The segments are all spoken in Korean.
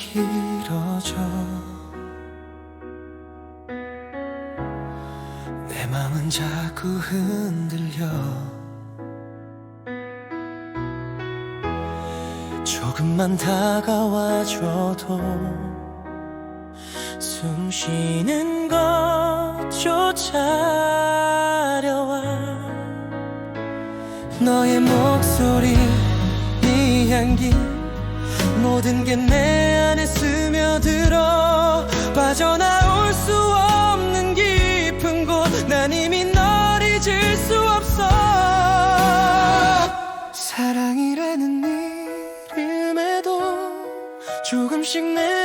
길어져. 내 맘은 자꾸 흔들려. 조금만 다가와줘도 숨 쉬는 것조차 어려워. 너의 목소리 네 향기 모든 게 내 안에 스며들어 빠져나올 수 없는 깊은 곳. 난 이미 널 잊을 수 없어. 사랑이라는 이름에도 조금씩 내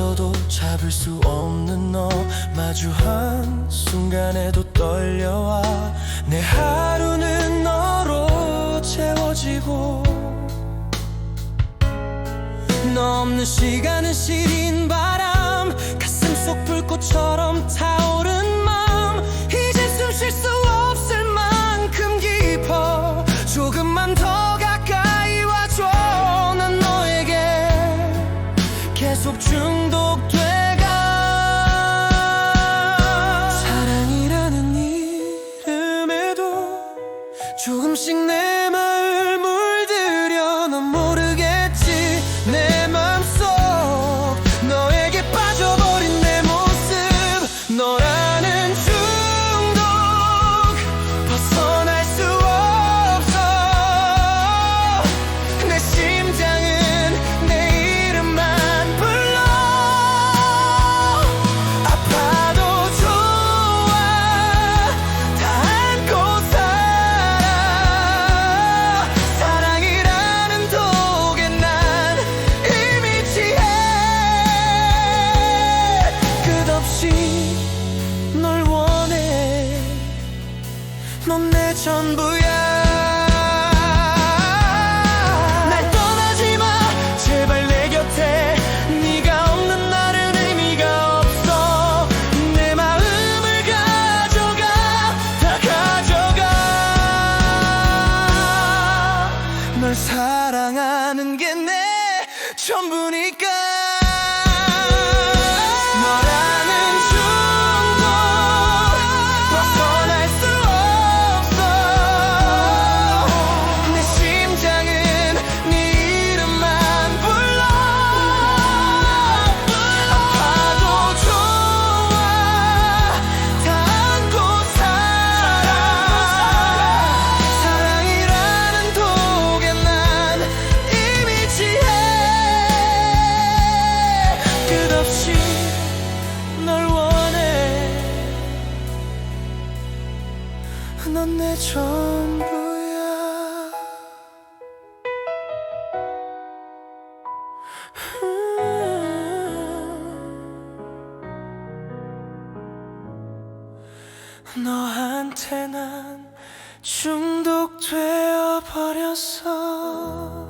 뻗어도 잡을 수 없는 너. 마주한 순간에도 떨려와 내 하루는 너로 채워지고. 너 없는 시간은 시린 바람. 가슴 속 불꽃처럼 타오른 마음. 이제 숨 쉴 수 없 넌 내 전부야 넌 내 전부야. 너한테 난 중독되어 버렸어